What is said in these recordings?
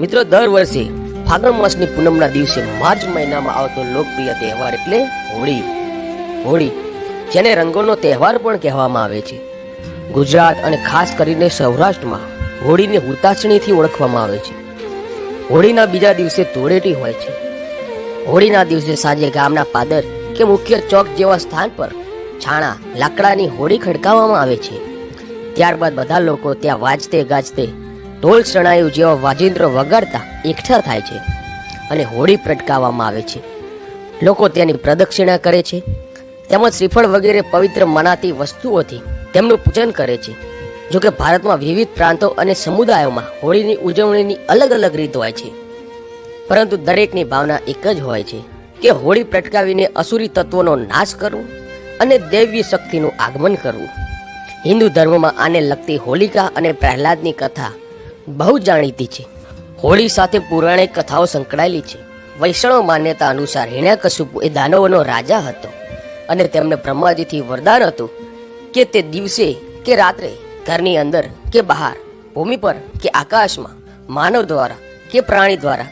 મિત્રો, દર વર્ષે ફાગણ માસની પૂનમના દિવસે માર્ચ મહિનામાં આવતો લોકપ્રિય તહેવાર એટલે હોળી. હોળી, જેને રંગોનો તહેવાર પણ કહેવામાં આવે છે. ગુજરાત અને ખાસ કરીને સૌરાષ્ટ્રમાં હોળીને હુતાશણીથી ઓળખવામાં આવે છે. હોળીના બીજા દિવસે ધૂળેટી હોય છે. હોળીના દિવસે સાંજે ગામના પાદર કે મુખ્ય ચોક જેવા સ્થાન પર છાણા, લાકડાની હોળી ખડકાવવામાં આવે છે. ત્યારબાદ બધા લોકો ત્યાં વાજતે ગાજતે ઢોલ શણાયું જેવા વાજિંત્રો વગાડતા એકઠા થાય છે અને હોળી પ્રટકાવવામાં આવે છે. લોકો તેની પ્રદક્ષિણા કરે છે, તેમજ શ્રીફળ વગેરે પવિત્ર મનાતી વસ્તુઓથી તેમનું પૂજન કરે છે. જોકે ભારતમાં વિવિધ પ્રાંતો અને સમુદાયોમાં હોળીની ઉજવણીની અલગ અલગ રીત હોય છે. પરંતુ દરેકની ભાવના એક જ હોય છે કે હોળી પ્રટકાવીને અસુરી તત્વોનો નાશ કરવો અને દૈવી શક્તિનું આગમન કરવું. હિન્દુ ધર્મમાં આને લગતી હોલિકા અને પ્રહલાદની કથા બહુ જાણીતી છે. હોળી સાથે પૌરાણિક કથાઓ સંકળાયેલી છે. વૈષ્ણવ માન્યતા અનુસાર હિણ્યાકશુપુ એ દાનવોનો રાજા હતો અને તેમને બ્રહ્માજીથી વરદાન હતું કે તે દિવસે કે રાત્રે ઘરની અંદર કે બહાર, ભૂમિ પર કે આકાશમાં, માનવ દ્વારા કે પ્રાણી દ્વારા,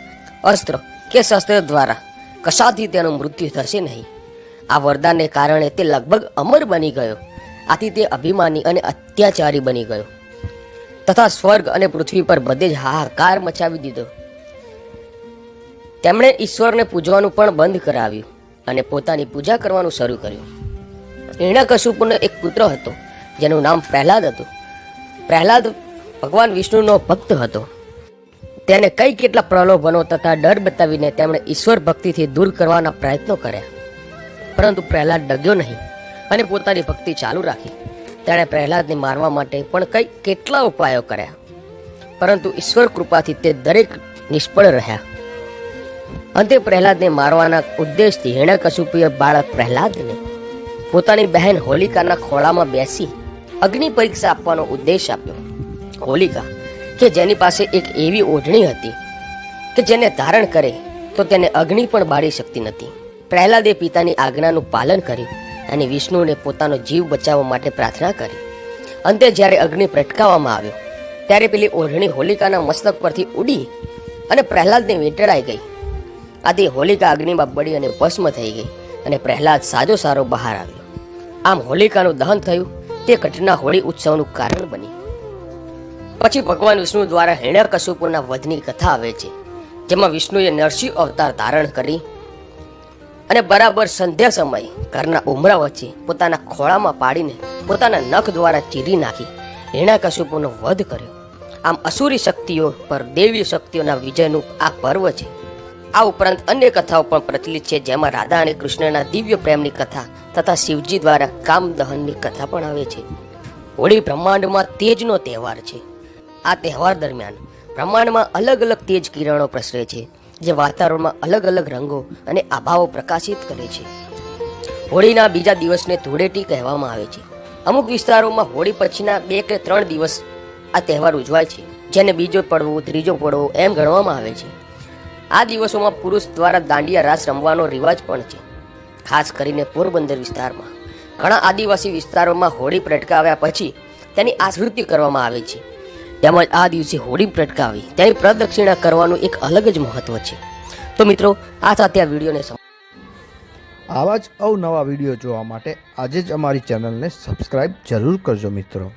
અસ્ત્ર કે શસ્ત્ર દ્વારા, કશાથી તેનું મૃત્યુ થશે નહીં. આ વરદાનને કારણે તે લગભગ અમર બની ગયો. આથી તે અભિમાની અને અત્યાચારી બની ગયો. તથા સ્વર્ગ અને પૃથ્વી પર બધે જ હાહાકાર મચાવી દીધો. તેમણે ઈશ્વરને પૂજવાનું પણ બંધ કરાવ્યું અને પોતાની પૂજા કરવાનું શરૂ કર્યું. હિરણ્યકશિપુનો એક પુત્ર હતો, જેનું નામ પ્રહલાદ હતું. પ્રહલાદ ભગવાન વિષ્ણુનો ભક્ત હતો. તેને કઈ કેટલા પ્રલોભનો તથા ડર બતાવીને તેમણે ઈશ્વર ભક્તિથી દૂર કરવાના પ્રયત્નો કર્યા. પરંતુ પ્રહલાદ ડગ્યો નહીં અને પોતાની ભક્તિ ચાલુ રાખી. તેણે પ્રહલાદને મારવા માટે પણ કઈ કેટલા ઉપાયો કર્યા. પરંતુ ઈશ્વર કૃપાથી તે દરેક નિષ્ફળ રહ્યા. અંતે પ્રહલાદને મારવાના ઉદ્દેશથી હિરણ્યકશિપુએ બાળક પ્રહલાદને પોતાની બહેન હોલિકાના ખોળામાં બેસી અગ્નિ પરીક્ષા આપવાનો ઉદ્દેશ આપ્યો. હોલિકા, કે જેની પાસે એક એવી ઓઢણી હતી કે જેને ધારણ કરે તો તેને અગ્નિ પણ બાળી શકતી નથી. પ્રહલાદે પિતાની આજ્ઞાનું પાલન કર્યું. અને વિષ્ણુને પોતાનો જીવ બચાવવા માટે પ્રાર્થના કરી. અંતે જ્યારે અગ્નિ પ્રટકાવવામાં આવ્યો, ત્યારે પેલી ઓઢણી હોલિકાના મસ્તક પરથી ઉડી અને પ્રહલાદને વીંટળાઈ ગઈ. આથી હોલિકા અગ્નિમાં બળી અને ભસ્મ થઈ ગઈ અને પ્રહલાદ સાજો સારો બહાર આવ્યો. આમ હોલિકાનું દહન થયું, તે ઘટના હોળી ઉત્સવનું કારણ બની. પછી ભગવાન વિષ્ણુ દ્વારા હિરણ્યકશિપુના વધની કથા આવે છે, જેમાં વિષ્ણુએ નરસિંહ અવતાર ધારણ કરી અને બરાબર સંધ્યા સમયે ઘરના ઉમરા વચ્ચે પોતાના ખોળામાં પાડીને પોતાના નખ દ્વારા ચીરી નાખી. હિરણ્યકશિપુનો વધ કર્યો. આમ અસુરી શક્તિઓ પર દેવી શક્તિઓના વિજયનું આ પર્વ છે. આ ઉપરાંત અન્ય કથાઓ પણ પ્રચલિત છે, જેમાં રાધા અને કૃષ્ણના દિવ્ય પ્રેમની કથા તથા શિવજી દ્વારા કામ દહનની કથા પણ આવે છે. હોળી બ્રહ્માંડમાં તેજનો તહેવાર છે. આ તહેવાર દરમિયાન બ્રહ્માંડમાં અલગ અલગ તેજ કિરણો પ્રસરે છે. જે વાતાવરણમાં અલગ અલગ રંગો અને આભાઓ પ્રકાશિત કરે છે. હોળીના બીજા દિવસને ધૂળેટી કહેવામાં આવે છે. અમુક વિસ્તારોમાં હોળી પછીના બે કે ત્રણ દિવસ આ તહેવાર ઉજવાય છે, જેને બીજો પડવો, ત્રીજો પડવો એમ ગણવામાં આવે છે. આ દિવસોમાં પુરુષ દ્વારા દાંડિયા રાસ રમવાનો રિવાજ પણ છે. ખાસ કરીને પોરબંદર વિસ્તારમાં. ઘણા આદિવાસી વિસ્તારોમાં હોળી પ્રટકાવ્યા પછી તેની આસ્મૃતિ કરવામાં આવે છે. તેમજ આ દિવસે હોળી પ્રટકાવી તેની પ્રદક્ષિણા કરવાનું એક અલગ જ મહત્વ છે. તો મિત્રો, આ સાથે આ વિડીયોને આવા જ અવનવા વીડિયો જોવા માટે આજે જ અમારી ચેનલને સબસ્ક્રાઈબ જરૂર કરજો મિત્રો.